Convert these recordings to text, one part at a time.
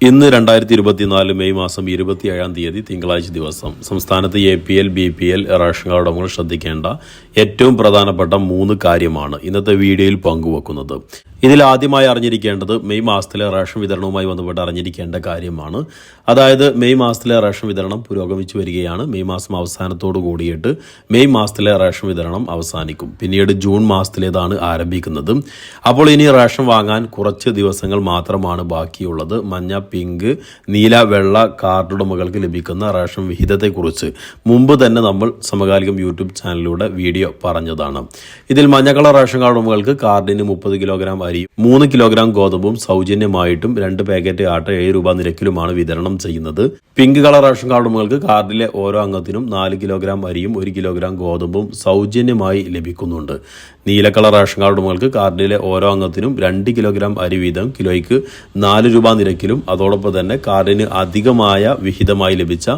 ഇന്ന് രണ്ടായിരത്തി ഇരുപത്തിനാല് മെയ് മാസം ഇരുപത്തിയേഴാം തീയതി തിങ്കളാഴ്ച ദിവസം സംസ്ഥാനത്ത് A P L B P L ration card ഉടമകൾ ശ്രദ്ധിക്കേണ്ട ഏറ്റവും പ്രധാനപ്പെട്ട മൂന്ന് കാര്യമാണ് ഇന്നത്തെ വീഡിയോയിൽ പങ്കുവെക്കുന്നത്. ഇതിൽ ആദ്യമായി അറിഞ്ഞിരിക്കേണ്ടത് മെയ് മാസത്തിലെ റേഷൻ വിതരണവുമായി ബന്ധപ്പെട്ട് അറിഞ്ഞിരിക്കേണ്ട കാര്യമാണ്. അതായത് മെയ് മാസത്തിലെ റേഷൻ വിതരണം പുരോഗമിച്ചു വരികയാണ്. മെയ് മാസം അവസാനത്തോടു കൂടിയിട്ട് മെയ് മാസത്തിലെ റേഷൻ വിതരണം അവസാനിക്കും. പിന്നീട് ജൂൺ മാസത്തിലേതാണ് ആരംഭിക്കുന്നത്. അപ്പോൾ ഇനി റേഷൻ വാങ്ങാൻ കുറച്ച് ദിവസങ്ങൾ മാത്രമാണ് ബാക്കിയുള്ളത്. മഞ്ഞ പിങ്ക് നീല വെള്ള കാർഡ് ഉടമകൾക്ക് ലഭിക്കുന്ന റേഷൻ വിഹിതത്തെക്കുറിച്ച് മുമ്പ് തന്നെ നമ്മൾ സമകാലികം യൂട്യൂബ് ചാനലിലൂടെ വീഡിയോ പറഞ്ഞതാണ്. ഇതിൽ മഞ്ഞ കളർ റേഷൻ കാർഡ് ഉടമകൾക്ക് കാർഡിന് മുപ്പത് കിലോഗ്രാം അരി മൂന്ന് കിലോഗ്രാം ഗോതമ്പും സൗജന്യമായിട്ടും രണ്ട് പാക്കറ്റ് ആട്ട ഏഴ് രൂപ നിരക്കിലുമാണ് വിതരണം ചെയ്യുന്നത്. പിങ്ക് കളർ റേഷൻ കാർഡ് ഉടമകൾക്ക് കാർഡിലെ ഓരോ അംഗത്തിനും നാല് കിലോഗ്രാം അരിയും ഒരു കിലോഗ്രാം ഗോതമ്പും സൗജന്യമായി ലഭിക്കുന്നുണ്ട്. നീല കളർ റേഷൻ കാർഡ് ഉടമകൾക്ക് കാർഡിലെ ഓരോ അംഗത്തിനും രണ്ട് കിലോഗ്രാം അരി വീതം കിലോയ്ക്ക് നാല് രൂപ നിരക്കിലും അതോടൊപ്പം തന്നെ കാർഡിന് അധികമായ വിഹിതമായി ലഭിച്ച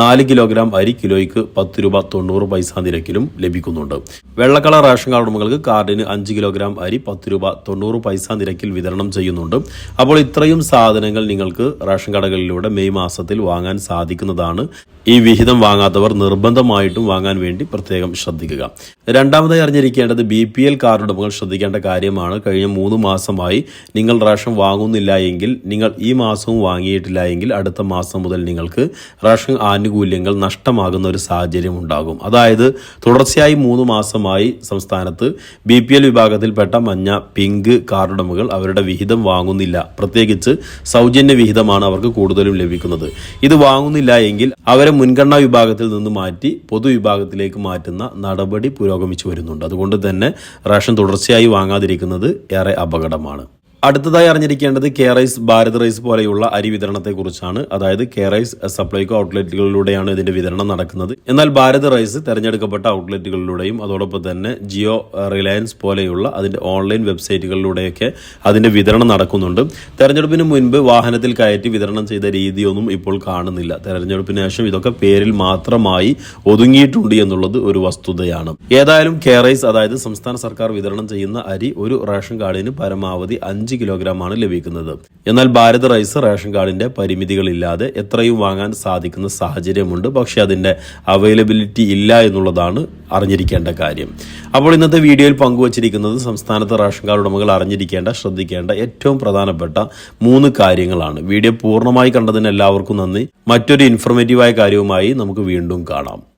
നാല് കിലോഗ്രാം അരി കിലോയ്ക്ക് പത്ത് രൂപ തൊണ്ണൂറ് പൈസ നിരക്കിലും ലഭിക്കുന്നുണ്ട്. വെള്ളക്കളർ കളർ റേഷൻ കാർഡ് ഉടമകൾക്ക് കാർഡിന് അഞ്ച് കിലോഗ്രാം അരി പത്ത് രൂപ തൊണ്ണൂറ് പൈസ നിരക്കിൽ വിതരണം ചെയ്യുന്നുണ്ട്. അപ്പോൾ ഇത്രയും സാധനങ്ങൾ നിങ്ങൾക്ക് റേഷൻ കടകളിലൂടെ മെയ് മാസത്തിൽ വാങ്ങാൻ സാധിക്കുന്നതാണ്. ഈ വിഹിതം വാങ്ങാത്തവർ നിർബന്ധമായിട്ടും വാങ്ങാൻ വേണ്ടി പ്രത്യേകം ശ്രദ്ധിക്കുക. രണ്ടാമതായി അറിഞ്ഞിരിക്കേണ്ടത് ബി പി എൽ കാർഡുടമകൾ ശ്രദ്ധിക്കേണ്ട കാര്യമാണ്. കഴിഞ്ഞ മൂന്ന് മാസമായി നിങ്ങൾ റേഷൻ വാങ്ങുന്നില്ല എങ്കിൽ നിങ്ങൾ ഈ മാസവും വാങ്ങിയിട്ടില്ല എങ്കിൽ അടുത്ത മാസം മുതൽ നിങ്ങൾക്ക് റേഷൻ ആനുകൂല്യങ്ങൾ നഷ്ടമാകുന്ന ഒരു സാഹചര്യം ഉണ്ടാകും. അതായത് തുടർച്ചയായി മൂന്ന് മാസമായി സംസ്ഥാനത്ത് ബി പി എൽ വിഭാഗത്തിൽപ്പെട്ട മഞ്ഞ പിങ്ക് കാർഡ് ഉടമകൾ അവരുടെ വിഹിതം വാങ്ങുന്നില്ല. പ്രത്യേകിച്ച് സൗജന്യ വിഹിതമാണ് അവർക്ക് കൂടുതലും ലഭിക്കുന്നത്. ഇത് വാങ്ങുന്നില്ല എങ്കിൽ അവരെ മുൻഗണനാ വിഭാഗത്തിൽ നിന്ന് മാറ്റി പൊതുവിഭാഗത്തിലേക്ക് മാറ്റുന്ന നടപടി പുരോഗമിച്ചു വരുന്നുണ്ട്. അതുകൊണ്ട് തന്നെ റേഷൻ തുടർച്ചയായി വാങ്ങാതിരിക്കുന്നത് ഏറെ അപകടമാണ്. അടുത്തതായി അറിഞ്ഞിരിക്കേണ്ടത് കെ റൈസ് ഭാരത് റൈസ് പോലെയുള്ള അരി വിതരണത്തെക്കുറിച്ചാണ്. അതായത് കെ റൈസ് സപ്ലൈകോ ഔട്ട്ലെറ്റുകളിലൂടെയാണ് ഇതിന്റെ വിതരണം നടക്കുന്നത്. എന്നാൽ ഭാരത് റൈസ് തെരഞ്ഞെടുക്കപ്പെട്ട ഔട്ട്ലെറ്റുകളിലൂടെയും അതോടൊപ്പം തന്നെ ജിയോ റിലയൻസ് പോലെയുള്ള അതിന്റെ ഓൺലൈൻ വെബ്സൈറ്റുകളിലൂടെയൊക്കെ അതിന്റെ വിതരണം നടക്കുന്നുണ്ട്. തെരഞ്ഞെടുപ്പിന് മുൻപ് വാഹനത്തിൽ കയറ്റി വിതരണം ചെയ്ത രീതിയൊന്നും ഇപ്പോൾ കാണുന്നില്ല. തെരഞ്ഞെടുപ്പിന് ശേഷം ഇതൊക്കെ പേരിൽ മാത്രമായി ഒതുങ്ങിയിട്ടുണ്ട് എന്നുള്ളത് ഒരു വസ്തുതയാണ്. ഏതായാലും കെ റൈസ് അതായത് സംസ്ഥാന സർക്കാർ വിതരണം ചെയ്യുന്ന അരി ഒരു റേഷൻ കാർഡിന് പരമാവധി അഞ്ച് കിലോഗ്രാം ആണ് ലഭിക്കുന്നത്. എന്നാൽ ഭാരത് റൈസ് റേഷൻ കാർഡിന്റെ പരിമിതികളില്ലാതെ എത്രയും വാങ്ങാൻ സാധിക്കുന്ന സാഹചര്യമുണ്ട്. പക്ഷേ അതിന്റെ അവൈലബിലിറ്റി ഇല്ല എന്നുള്ളതാണ് അറിഞ്ഞിരിക്കേണ്ട കാര്യം. അപ്പോൾ ഇന്നത്തെ വീഡിയോയിൽ പങ്കുവച്ചിരിക്കുന്നത് സംസ്ഥാനത്ത് റേഷൻ കാർഡ് ഉടമകൾ അറിഞ്ഞിരിക്കേണ്ട ശ്രദ്ധിക്കേണ്ട ഏറ്റവും പ്രധാനപ്പെട്ട മൂന്ന് കാര്യങ്ങളാണ്. വീഡിയോ പൂർണമായി കണ്ടതിന് എല്ലാവർക്കും നന്ദി. മറ്റൊരു ഇൻഫർമേറ്റീവായ കാര്യവുമായി നമുക്ക് വീണ്ടും കാണാം.